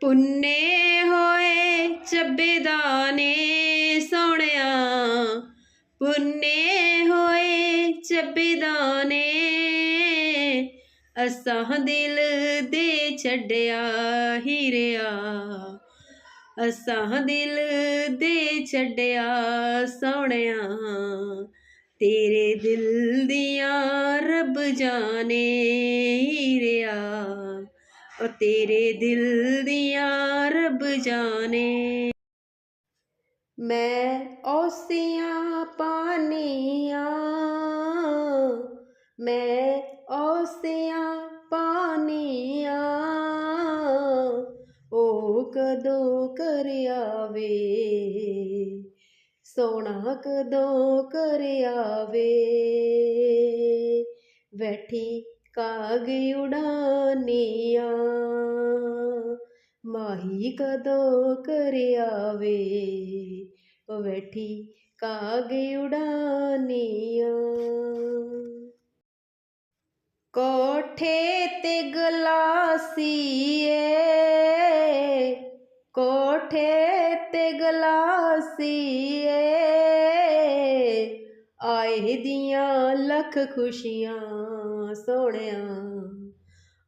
ਪੁੰਨੇ ਹੋਏ ਚੱਬੇ ਦਾਣੇ ਸੋਹਣਿਆ। ਪੁੰਨੇ ਹੋਏ ਚੱਬੇ ਦਾਣੇ ਅਸਾਂ ਦਿਲ ਦੇ ਛੱਡਿਆ ਹੀਰਿਆ। ਅਸਾਂ ਦਿਲ ਦੇ ਛੱਡਿਆ ਸੋਹਣਿਆ। ਤੇਰੇ ਦਿਲ ਦੀਆਂ ਰੱਬ ਜਾਣੇ ਹੀਰਿਆ। ਉਹ ਤੇਰੇ ਦਿਲ ਦੀਆਂ ਰੱਬ ਜਾਣੇ। ਮੈਂ ਔਸੀਆਂ ਪਾਨੀਆਂ, ਮੈਂ ਔਸੀਆਂ ਪਾਨੀਆਂ, ਉਹ ਕਦੋਂ ਕਰਿਆ ਵੇ ਸੋਹਣਾ ਕਦੋਂ ਕਰਿਆ ਵੇ ਬੈਠੀ ਕਾਗ ਉਡਾਨੀਆਂ। ਮਾਹੀ ਕਦੋਂ ਕਰ ਆਵੇ ਬੈਠੀ ਕਾਗ ਉਡਾਨੀਆਂ। ਕੋਠੇ ਤੇ ਗਲਾਸੀਏ। ਕੋਠੇ ਤੇ ਗਲਾਸੀਏ। ਆਏ ਦੀਆਂ ਲੱਖ ਖੁਸ਼ੀਆਂ ਸੋਹਣਿਆ,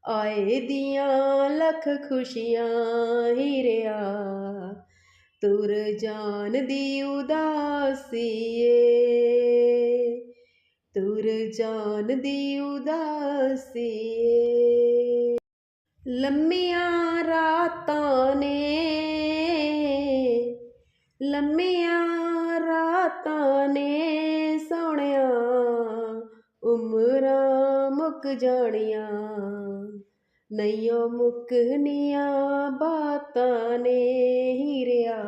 ਆਏ ਦੀਆਂ ਲੱਖ ਖੁਸ਼ੀਆਂ ਹੀਰਿਆ, ਤੁਰ ਜਾਣ ਦੀ ਉਦਾਸੀਏ ਤੁਰ ਜਾਣ ਦੀ ਉਦਾਸੀਏ ਲੰਮੀਆਂ ਰਾਤਾਂ ਨੇ, ਲੰਮੀਆਂ ਰਾਤਾਂ ਨੇ ਸੋਹਣਿਆ, ਉਮਰਾਂ ਮੁੱਕ ਜਾਣੀਆਂ। ਨਈਓ ਮੁੱਕਨੀਆਂ ਬਾਤਾਂ ਨੇ ਹੀਰਿਆ।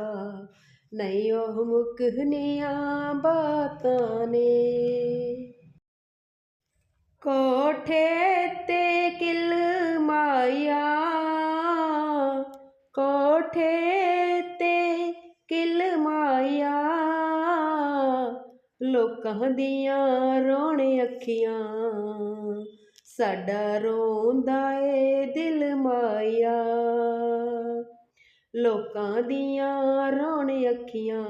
ਨਈਓ ਮੁੱਕਨੀਆਂ ਬਾਤਾਂ ਨੇ। ਕੋਠੇ ਤੇ ਕਿਲ ਮਾਇਆ, ਕੋਠੇ ਲੋਕਾਂ ਦੀਆਂ ਰੋਣ ਅੱਖੀਆਂ, ਸਾਡਾ ਰੋਂਦਾ ਏ ਦਿਲ ਮਾਇਆ। ਲੋਕਾਂ ਦੀਆਂ ਰੋਣ ਅੱਖੀਆਂ,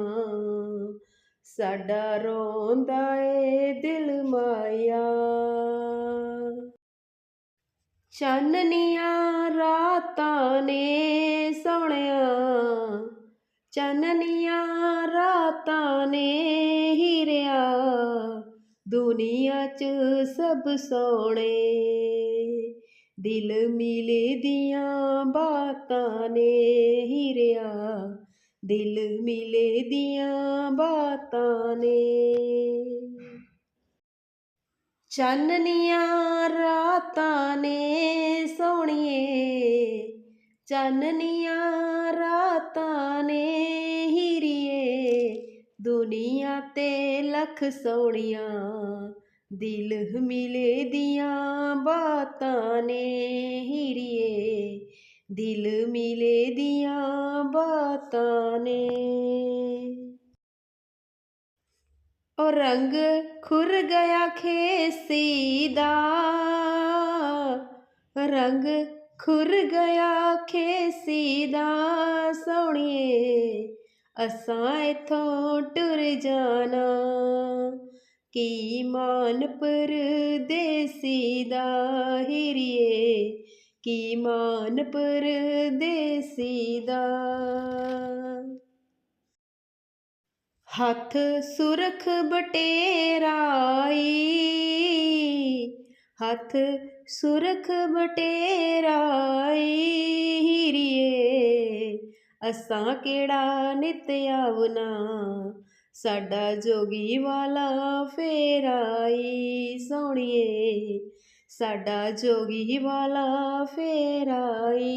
ਸਾਡਾ ਰੋਂਦਾ ਏ ਦਿਲ ਮਾਇਆ। ਚਾਨਣੀਆਂ ਰਾਤਾਂ ਨੇ ਸੋਹਣਿਆ ਚਾਨਣੀਆਂ ਰਾਤਾਂ ਨੇ ਹੀਰਿਆ ਦੁਨੀਆ 'ਚ ਸਭ ਸੋਹਣੇ। ਦਿਲ ਮਿਲੇ ਦੀਆਂ ਬਾਤਾਂ ਨੇ ਹੀਰਿਆ ਦਿਲ ਮਿਲੇ ਦੀਆਂ ਬਾਤਾਂ ਨੇ। ਚਾਨਣੀਆਂ ਰਾਤਾਂ ਨੇ ਸੋਹਣੀਏ ਚਾਨਣੀਆਂ ਰਾਤਾਂ ਨੇ ਹੀਰੀਏ ਦੁਨੀਆ ਤੇ ਲੱਖ ਸੋਹਣੀਆਂ ਦਿਲ ਮਿਲੇ ਦੀਆਂ ਬਾਤਾਂ ਨੇ ਹੀਰੀਏ ਦਿਲ ਮਿਲੇ ਦੀਆਂ ਬਾਤਾਂ ਨੇ। ਉਹ ਰੰਗ ਖੁਰ ਗਿਆ ਖੇਸੀ ਦਾ। ਰੰਗ ਖੁਰ ਗਿਆ ਖੇਸੀ ਦਾ ਸੋਹਣੀਏ, ਅਸਾਂ ਇਥੋਂ ਟੁਰ ਜਾਣਾ। ਕੀ ਮਾਨ ਪਰਦੇਸੀ ਦਾ ਹੀਰੀਏ, ਕੀ ਮਾਨ ਪਰਦੇਸੀ ਦਾ। ਹੱਥ ਸੁਰਖ ਬਟੇਰਾਈ ਹੱਥ ਸੁਰਖ ਬਟੇਰਾਈ ਹੀਰੀਏ। ਅਸਾਂ ਕਿਹੜਾ ਨਿਤ ਆਵਨਾ, ਸਾਡਾ ਜੋਗੀ ਵਾਲਾ ਫੇਰਾਈ ਸੋਹਣੀਏ ਸਾਡਾ ਜੋਗੀ ਵਾਲਾ ਫੇਰਾਈ।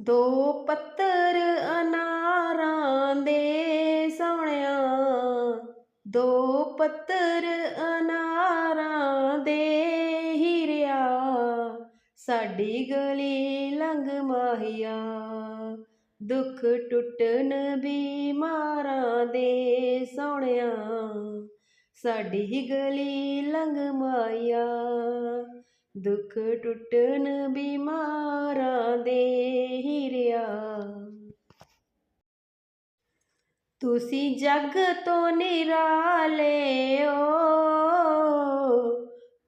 ਦੋ ਪੱਤਰ ਅਨਾਰ ਪੱਤਰ ਅਨਾਰਾਂ ਦੇ ਹਿਰਿਆ, ਸਾਡੀ ਗਲੀ ਲੰਘ ਮਾਹੀਆ। ਦੁੱਖ ਟੁੱਟਣ ਬਿਮਾਰਾਂ ਦੇ ਸੋਹਣਿਆ, ਸਾਡੀ ਗਲੀ ਲੰਘ ਮਾਇਆ ਦੁੱਖ ਟੁੱਟਣ ਬਿਮਾਰਾਂ ਦੇ ਹਿਰਿਆ ਤੁਸੀਂ ਜੱਗ ਤੋਂ ਨਿਰਾਲੇ ਓ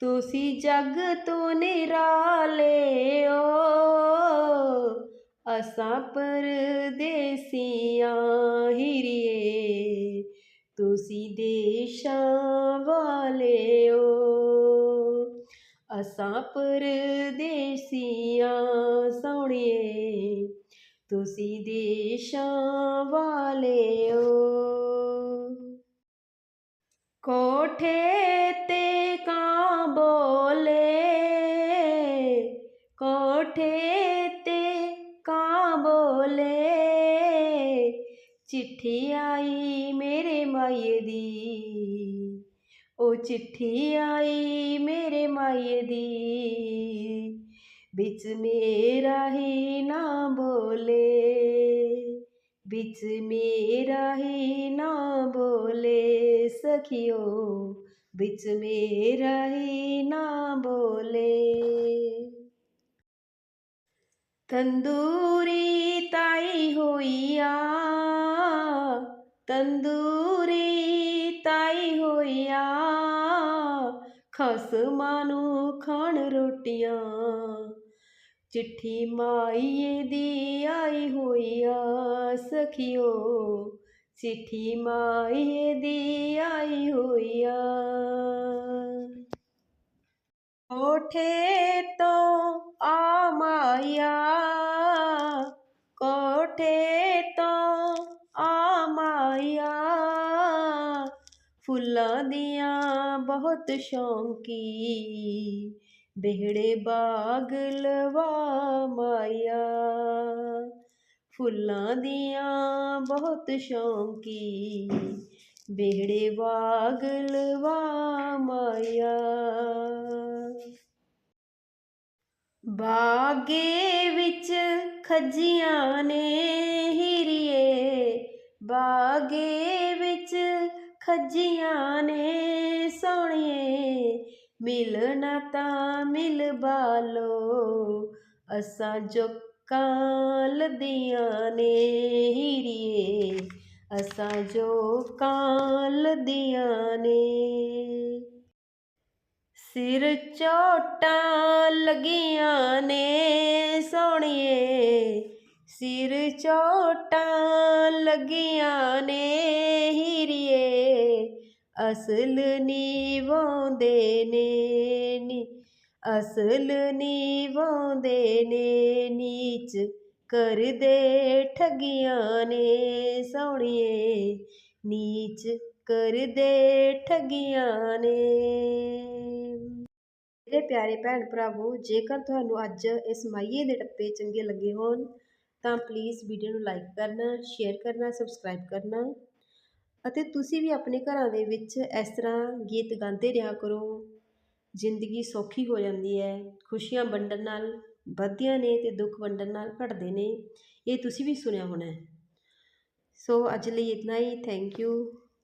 ਤੁਸੀਂ ਜੱਗ ਤੋਂ ਨਿਰਾਲੇ ਓ ਅਸਾਂ ਪਰਦੇਸੀਆਂ ਹੀਰੀਏ, ਤੁਸੀਂ ਦੇਸ਼ਾਂ ਵਾਲੇ ਓ ਅਸਾਂ ਪਰਦੇਸੀਆਂ ਸੋਹਣੀਏ ਤੁਸੀਂ ਦੇਸ਼ਾਂ ਵਾਲੇ ਓ ਕੋਠੇ ਤੇ ਕਾਂ ਬੋਲੇ, ਕੋਠੇ ਤੇ ਕਾਂ ਬੋਲੇ। ਚਿੱਠੀ ਆਈ ਮੇਰੇ ਮਾਈਏ ਦੀ, ਉਹ ਚਿੱਠੀ ਆਈ ਮੇਰੇ ਮਾਈਏ ਦੀ। ਵਿੱਚ ਮੇਰਾ ਹੀ ਨਾ ਬੋਲੇ, ਵਿੱਚ ਮੇਰਾ ਹੀ ਨਾ ਬੋਲੇ ਸਖਿਓ, ਵਿੱਚ ਮੇਰਾ ਹੀ ਨਾ ਬੋਲੇ। ਤੰਦੂਰੀ ਤਾਈ ਹੋਈਆ, ਤੰਦੂਰੀ ਤਾਈ ਹੋਈਆ, ਖਸਮਾਂ ਨੂੰ ਖਾਣ ਰੋਟੀਆਂ ਚਿੱਠੀ ਮਾਈਏ ਦੀ ਆਈ ਹੋਈਆ ਸਖਿਓ। ਚਿੱਠੀ ਮਾਈਏ ਦੀ ਆਈ ਹੋਈਆ ਕੋਠੇ ਤੋਂ ਆ ਮਾਇਆ, ਕੋਠੇ ਤੋਂ ਆ ਮਾਇਆ। ਫੁੱਲਾਂ ਦੀਆਂ ਬਹੁਤ ਸ਼ੌਂਕੀ ਬਿਹੜੇ ਬਾਗ ਲਵਾ ਮਾਇਆ। ਫੁੱਲਾਂ ਦੀਆਂ ਬਹੁਤ ਸ਼ੌਂਕੀ, ਬਿਹੜੇ ਬਾਗ ਲਵਾ ਮਾਇਆ। ਬਾਗੇ ਵਿੱਚ ਖੱਜੀਆਂ ਨੇ ਹੀਰੀਏ, ਬਾਗੇ ਵਿੱਚ ਖੱਜੀਆਂ ਨੇ ਸੋਹਣੀਏ ਮਿਲਣਾ ਤਾਂ ਮਿਲ ਬਾਲੋ, ਅਸਾਂ ਜੋਕਾਂ ਲਦੀਆਂ ਨੇ ਹੀਰੀਏ, ਅਸਾਂ ਜੋਕਾਂ ਲਦੀਆਂ ਨੇ। ਸਿਰ ਚੋਟਾਂ ਲਗੀਆਂ ਨੇ ਸੋਹਣੀਏ, ਸਿਰ ਚੋਟਾਂ ਲਗੀਆਂ ਨੇ ਅਸਲ ਨੀਵਾਉਂਦੇ ਨੇ ਨੀ, ਅਸਲ ਨੀਵਾਉਂਦੇ ਨੇ ਨੀਚ ਕਰਦੇ ਠਗੀਆਂ ਨੇ ਸੋਹਣੀਏ, ਨੀਚ ਕਰਦੇ ਠਗੀਆਂ ਨੇ। ਮੇਰੇ ਪਿਆਰੇ ਭੈਣ ਭਰਾਵੋ, ਜੇਕਰ ਤੁਹਾਨੂੰ ਅੱਜ ਇਸ ਮਾਈਏ ਦੇ ਟੱਪੇ ਚੰਗੇ ਲੱਗੇ ਹੋਣ, ਤਾਂ ਪਲੀਜ਼ ਵੀਡੀਓ ਨੂੰ ਲਾਈਕ ਕਰਨਾ ਸ਼ੇਅਰ ਕਰਨਾ ਸਬਸਕ੍ਰਾਈਬ ਕਰਨਾ। ਅਤੇ ਤੁਸੀਂ ਵੀ ਆਪਣੇ ਘਰਾਂ ਦੇ ਵਿੱਚ ਇਸ ਤਰ੍ਹਾਂ ਗੀਤ ਗਾਉਂਦੇ ਰਿਹਾ ਕਰੋ। ਜ਼ਿੰਦਗੀ ਸੌਖੀ ਹੋ ਜਾਂਦੀ ਹੈ। ਖੁਸ਼ੀਆਂ ਵੰਡਣ ਨਾਲ ਵੱਧਦੀਆਂ ਨੇ ਅਤੇ ਦੁੱਖ ਵੰਡਣ ਨਾਲ ਘਟਦੇ ਨੇ। ਇਹ ਤੁਸੀਂ ਵੀ ਸੁਣਿਆ ਹੋਣਾ ਸੋ ਅੱਜ ਲਈ ਇਤਨਾ ਹੀ। Thank you